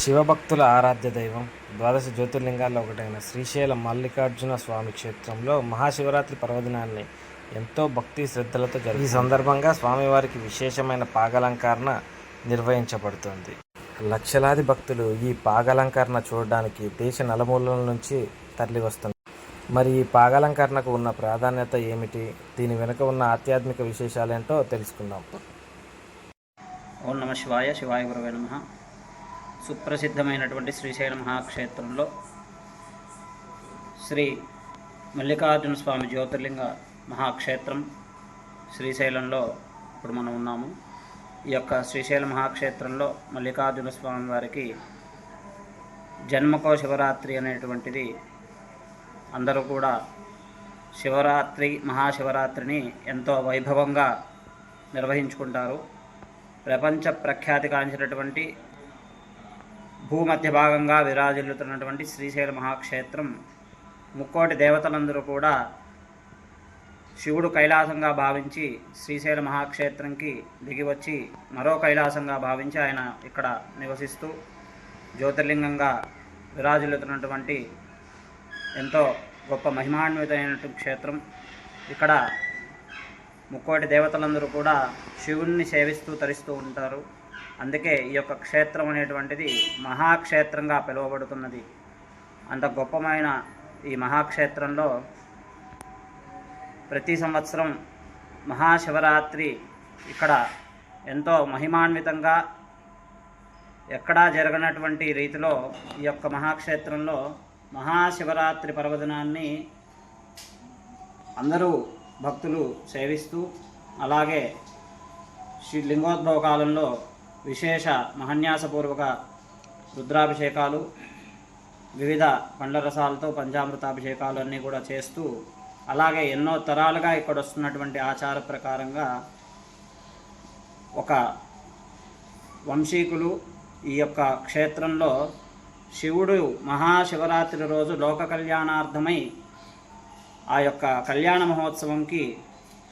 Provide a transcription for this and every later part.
శివభక్తుల ఆరాధ్య దైవం ద్వాదశ జ్యోతిర్లింగాల్లో ఒకటైన శ్రీశైలం మల్లికార్జున స్వామి క్షేత్రంలో మహాశివరాత్రి పర్వదినాన్ని ఎంతో భక్తి శ్రద్ధలతో జరిగి ఈ సందర్భంగా స్వామివారికి విశేషమైన పాగలంకరణ నిర్వహించబడుతుంది. లక్షలాది భక్తులు ఈ పాగలంకరణ చూడడానికి దేశ నలుమూలల నుంచి తరలివస్తున్నారు. మరి ఈ పాగలంకరణకు ఉన్న ప్రాధాన్యత ఏమిటి? దీని వెనుక ఉన్న ఆధ్యాత్మిక విశేషాలేంటో తెలుసుకుందాం. ఓం నమ శివాయ శివాయ గురవే నమ. సుప్రసిద్ధమైనటువంటి శ్రీశైల మహాక్షేత్రంలో శ్రీ మల్లికార్జున స్వామి జ్యోతిర్లింగ మహాక్షేత్రం శ్రీశైలంలో ఇప్పుడు మనం ఉన్నాము. ఈ యొక్క శ్రీశైల మహాక్షేత్రంలో మల్లికార్జున స్వామి వారికి జన్మకో శివరాత్రి అనేటువంటిది అందరూ కూడా శివరాత్రి మహాశివరాత్రిని ఎంతో వైభవంగా నిర్వహించుకుంటారు. ప్రపంచ ప్రఖ్యాతి కాంచినటువంటి భూమధ్య భాగంగా విరాజిల్లుతున్నటువంటి శ్రీశైల మహాక్షేత్రం ముక్కోటి దేవతలందరూ కూడా శివుడు కైలాసంగా భావించి శ్రీశైల మహాక్షేత్రంకి దిగివచ్చి మరో కైలాసంగా భావించి ఆయన ఇక్కడ నివసిస్తూ జ్యోతిర్లింగంగా విరాజిల్లుతున్నటువంటి ఎంతో గొప్ప మహిమాన్వితమైనటువంటి క్షేత్రం. ఇక్కడ ముక్కోటి దేవతలందరూ కూడా శివుణ్ణి సేవిస్తూ తరిస్తూ ఉంటారు. అందుకే ఈ యొక్క క్షేత్రం అనేటువంటిది మహాక్షేత్రంగా పిలువబడుతున్నది. అంత గొప్పమైన ఈ మహాక్షేత్రంలో ప్రతి సంవత్సరం మహాశివరాత్రి ఇక్కడ ఎంతో మహిమాన్వితంగా ఎక్కడా జరగనటువంటి రీతిలో ఈ యొక్క మహాక్షేత్రంలో మహాశివరాత్రి పర్వదినాన్ని అందరూ భక్తులు సేవిస్తూ అలాగే శ్రీ లింగోద్భవ కాలంలో విశేష మహన్యాసపూర్వక రుద్రాభిషేకాలు వివిధ పండ్ల రసాలతో పంచామృతాభిషేకాలు అన్నీ కూడా చేస్తూ అలాగే ఎన్నో తరాలుగా ఇక్కడ వస్తున్నటువంటి ఆచార ప్రకారంగా ఒక వంశీకులు ఈ యొక్క క్షేత్రంలో శివుడు మహాశివరాత్రి రోజు లోక కళ్యాణార్థమై ఆ యొక్క కళ్యాణ మహోత్సవంకి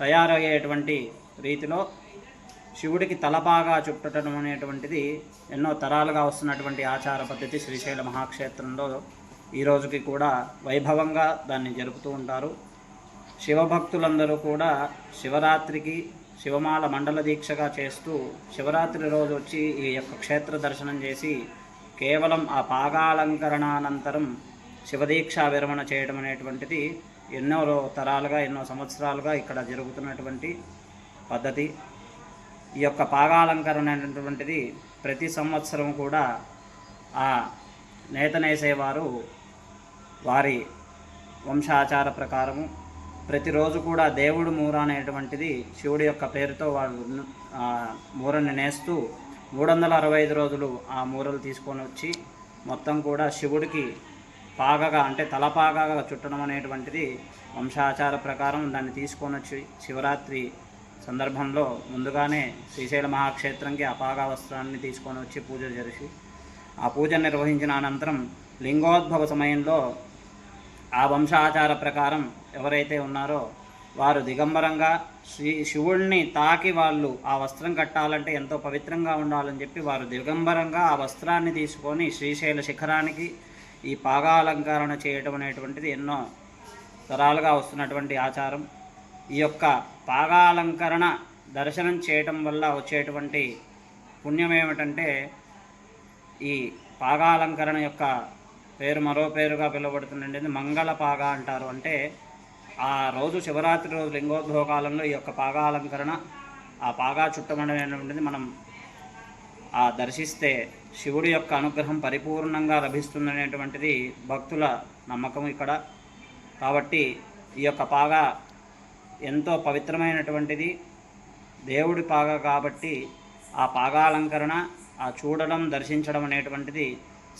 తయారయ్యేటువంటి రీతిలో శివుడికి తలపాగా చుట్టడం అనేటువంటిది ఎన్నో తరాలుగా వస్తున్నటువంటి ఆచార పద్ధతి శ్రీశైల మహాక్షేత్రంలో ఈ రోజుకి కూడా వైభవంగా దాన్ని జరుపుతూ ఉంటారు. శివభక్తులందరూ కూడా శివరాత్రికి శివమాల మండల దీక్షగా చేస్తూ శివరాత్రి రోజు వచ్చి ఈ యొక్క క్షేత్ర దర్శనం చేసి కేవలం ఆ పాగాలంకరణానంతరం శివదీక్షా విరమణ చేయడం అనేటువంటిది ఎన్నో రో- తరాలుగా ఎన్నో సంవత్సరాలుగా ఇక్కడ జరుగుతున్నటువంటి పద్ధతి. ఈ యొక్క పాగాలంకరణ అనేటువంటిది ప్రతి సంవత్సరం కూడా ఆ నేత నేసేవారు వారి వంశాచార ప్రకారము ప్రతిరోజు కూడా దేవుడు మూర అనేటువంటిది శివుడి యొక్క పేరుతో వాళ్ళు మూరని నేస్తూ మూడు వందల అరవై ఐదు రోజులు ఆ మూరలు తీసుకొని వచ్చి మొత్తం కూడా శివుడికి పాగగా అంటే తలపాగగా చుట్టడం అనేటువంటిది వంశాచార ప్రకారం దాన్ని తీసుకొని వచ్చి శివరాత్రి సందర్భంలో ముందుగానే శ్రీశైల మహాక్షేత్రంకి ఆ వస్త్రాన్ని తీసుకొని వచ్చి పూజ జరిసి ఆ పూజ నిర్వహించిన అనంతరం లింగోద్భవ సమయంలో ఆ వంశాచార ప్రకారం ఎవరైతే ఉన్నారో వారు దిగంబరంగా శ్రీ శివుణ్ణి తాకి వాళ్ళు ఆ వస్త్రం కట్టాలంటే ఎంతో పవిత్రంగా ఉండాలని చెప్పి వారు దిగంబరంగా ఆ వస్త్రాన్ని తీసుకొని శ్రీశైల శిఖరానికి ఈ పాగాలంకరణ చేయటం అనేటువంటిది ఎన్నో తరాలుగా వస్తున్నటువంటి ఆచారం. ఈ యొక్క పాగాలంకరణ దర్శనం చేయటం వల్ల వచ్చేటువంటి పుణ్యం ఏమిటంటే ఈ పాగాలంకరణ యొక్క పేరు మరో పేరుగా పిలువబడుతుందండి. మంగళ పాగా అంటారు. అంటే ఆ రోజు శివరాత్రి రోజు లింగోద్భవ కాలంలో ఈ యొక్క పాగాలంకరణ ఆ పాగా చుట్టమడం మనం ఆ దర్శిస్తే శివుడి యొక్క అనుగ్రహం పరిపూర్ణంగా లభిస్తుందనేటువంటిది భక్తుల నమ్మకం ఇక్కడ. కాబట్టి ఈ యొక్క పాగా ఎంతో పవిత్రమైనటువంటిది. దేవుడి పాగ కాబట్టి ఆ పాగాలంకరణ ఆ చూడడం దర్శించడం అనేటువంటిది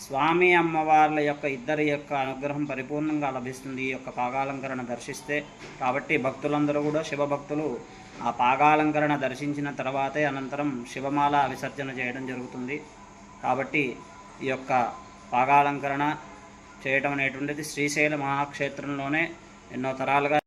స్వామి అమ్మవార్ల యొక్క ఇద్దరి యొక్క అనుగ్రహం పరిపూర్ణంగా లభిస్తుంది ఈ యొక్క పాగాలంకరణ దర్శిస్తే. కాబట్టి భక్తులందరూ కూడా శివభక్తులు ఆ పాగాలంకరణ దర్శించిన తర్వాతే అనంతరం శివమాల విసర్జన చేయడం జరుగుతుంది. కాబట్టి ఈ యొక్క పాగాలంకరణ చేయటం అనేటువంటిది శ్రీశైల మహాక్షేత్రంలోనే ఎన్నో తరాలుగా